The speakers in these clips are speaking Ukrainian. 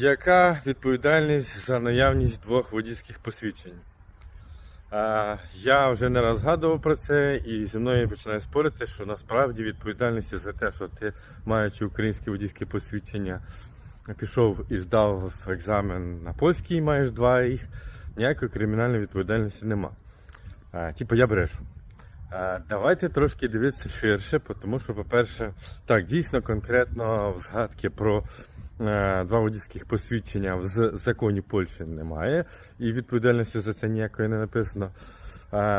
Яка відповідальність за наявність двох водійських посвідчень? Я вже не раз згадував про це і зі мною починає спорити, що насправді відповідальність за те, що ти, маючи українське водійське посвідчення, пішов і здав екзамен на польський, маєш два їх, ніякої кримінальної відповідальності нема. Типу, я брешу. Давайте трошки дивитися ширше, тому що, по-перше, так, дійсно конкретно згадки про два водійських посвідчення в законі Польщі немає, і відповідальності за це ніякої не написано.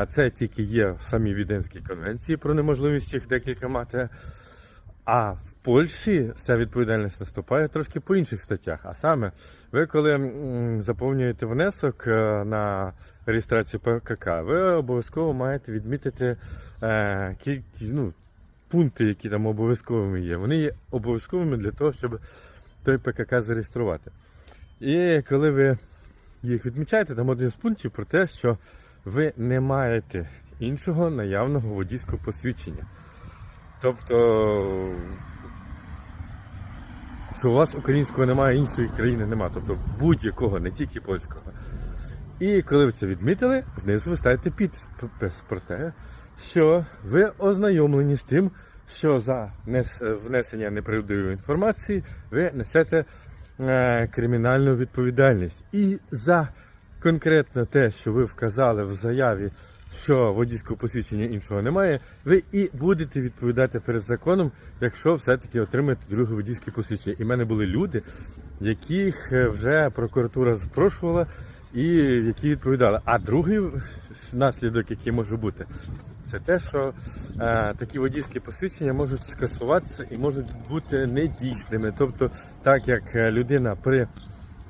Це тільки є в самій Віденській конвенції про неможливість їх декілька мати. А в Польщі ця відповідальність наступає трошки по інших статтях. А саме, ви коли заповнюєте внесок е, на реєстрацію ПКК, ви обов'язково маєте відмітити е, ну, пункти, які там обов'язковими є. Вони є обов'язковими для того, щоб той ПКК зареєструвати. І коли ви їх відмічаєте, там один з пунктів про те, що ви не маєте іншого наявного водійського посвідчення. Тобто, що у вас українського немає, іншої країни немає. Тобто будь-якого, не тільки польського. І коли ви це відмітили, знизу ви ставите підпис про те, що ви ознайомлені з тим, що за внесення неправдивої інформації ви несете е, кримінальну відповідальність. І за конкретно те, що ви вказали в заяві, що водійського посвідчення іншого немає, ви і будете відповідати перед законом, якщо все-таки отримаєте друге водійське посвідчення. І в мене були люди, яких е, вже прокуратура запрошувала і які відповідали. А другий наслідок, який може бути, це те, що е, такі водійські посвідчення можуть скасуватися і можуть бути недійсними. Тобто, так як е, людина при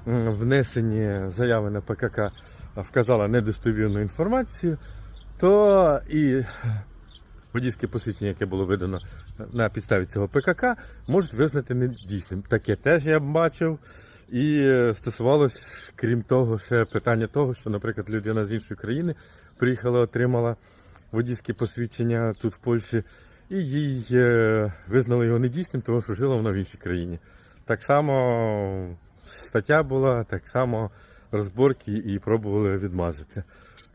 внесенні заяви на ПКК вказала недостовірну інформацію, то і водійське посвідчення, яке було видано на підставі цього ПКК, можуть визнати недійсним. Таке теж я бачив. І е, стосувалось, крім того, ще питання того, що, наприклад, людина з іншої країни приїхала, отримала водійське посвідчення тут в Польщі, і їй е, визнали його недійсним, тому що жила вона в іншій країні. Так само стаття була, так само розборки і пробували відмазати.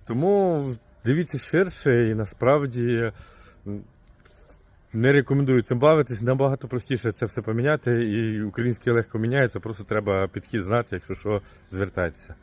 Тому дивіться ширше і насправді не рекомендую цим бавитись. Набагато простіше це все поміняти, і українське легко міняється, просто треба підхід знати, якщо що, звертатися.